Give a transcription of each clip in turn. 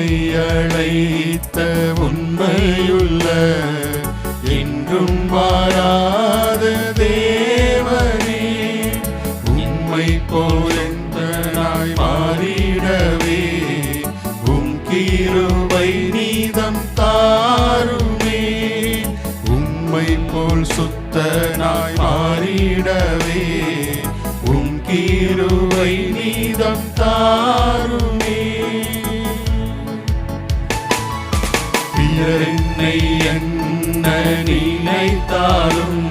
என்னை அழைத்த உண்மையுள்ள என்றும் வாராத தேவனே உண்மை போல் நாய் மாறிடவே உம் கீருவை நீதம் தாருமே உம்மை போல் சுத்தனாய் மாறிடவே உம் கீருவை நீதம் தாருமே என்னை என்ன நினைத்தாலும்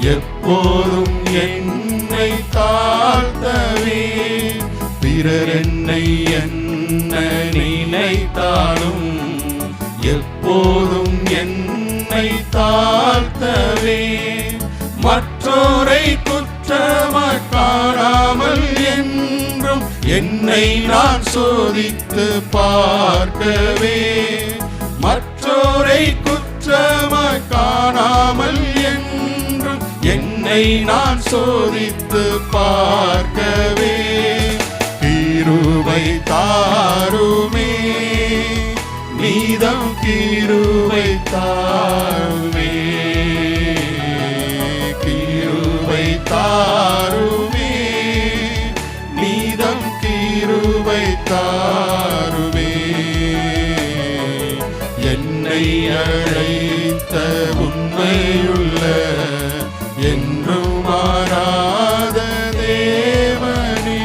எப்போதும் என்னை தாழ்த்தவே. பிறர் என்னை என்ன நினைத்தாலும் எப்போதும் என்னை தாழ்த்தவே. மற்றோரை குற்றமாக்காராமல் என்றும் என்னை நான் சோதித்து பார்க்கவே. மற்றோரை குற்றமாய் காணாமல் என்றும் என்னை நான் சோதித்து பார்க்கவே. கீருவை தாருமே நீதம் கீருவை தாருமே என்றும் மாறாத தேவனே.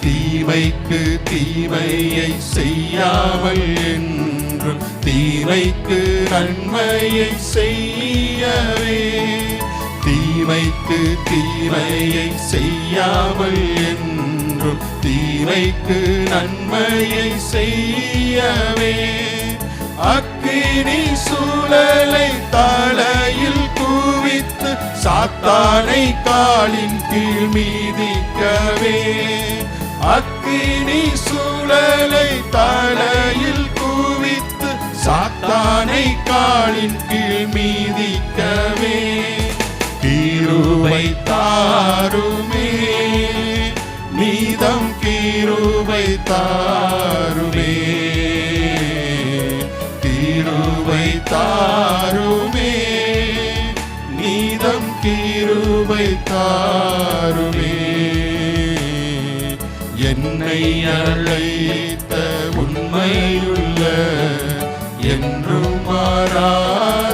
தீமைக்கு தீமையை செய்யாமல் என்றும் தீமைக்கு நன்மையை செய்யவே. தீமைக்கு தீமையை செய்யாமல் என்றும் தீமைக்கு நன்மையை செய்யவே. அக்கினி சூழலை தலையில் குவித்து சாத்தானை காலின் கீழ் மீதிக்கவே. அக்கினி சூழலை தலையில் குவித்து சாத்தானை காலின் கீழ் மீதிக்கவே. கீருவை தாருமே நீதம் கீருவை தாருமே கீருவை தாருமே. நீதம் கீருவை தாருமே. என்னை அழைத்த உண்மையுள்ள என்றும் மாறா